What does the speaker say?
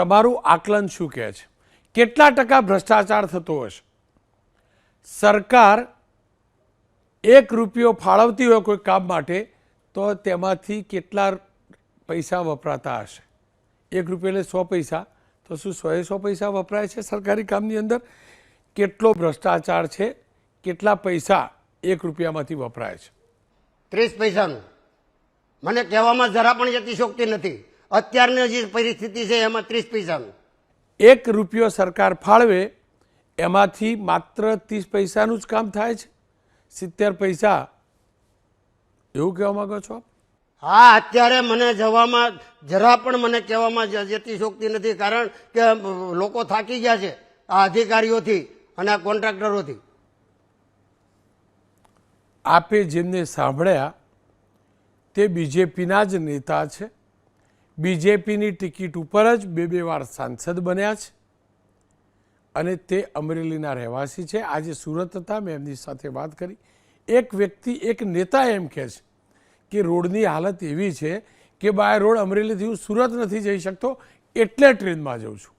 તમારું આકલન શું કહે છે? કેટલા ટકા ભ્રષ્ટાચાર થતો હશે સરકાર એક રૂપિયો ફાળવતી હોય કોઈ કામ માટે, તો તેમાંથી કેટલા પૈસા વપરાતા હશે? એક રૂપિયો એટલે સો પૈસા, તો શું સો સો પૈસા વપરાય છે સરકારી કામની અંદર? કેટલો ભ્રષ્ટાચાર છે, કેટલા પૈસા એક રૂપિયામાંથી વપરાય છે? ત્રીસ પૈસાનું. મને કહેવામાં જરા પણ જતી શોખતી નથી. અત્યારની જે પરિસ્થિતિ છે એમાં ત્રીસ પૈસાનું. એક રૂપિયો સરકાર ફાળવે એમાંથી માત્ર ત્રીસ પૈસાનું જ કામ થાય છે. સિત્તેર પૈસા એવું કહેવા માગો છો હા અત્યારે મને જવામાં જરા પણ મને કહેવામાં જતી શોખતી નથી કારણ કે લોકો થાકી ગયા છે આ અધિકારીઓથી અને આ કોન્ટ્રાક્ટરોથી. આપે જેમને સાંભળ્યા તે બીજેપીના જ નેતા છે. બીજેપીની ટિકિટ ઉપર જ બે બે વાર સાંસદ બન્યા છે. અને તે અમરેલીના રહેવાસી છે. આજે સુરત હતા, મેં એમની સાથે વાત કરી. એક વ્યક્તિ, એક નેતા એમ કહે છે કે રોડની હાલત એવી છે કે બાય રોડ અમરેલીથી હું સુરત નથી જઈ શકતો, એટલે ટ્રેનમાં જઉં છું.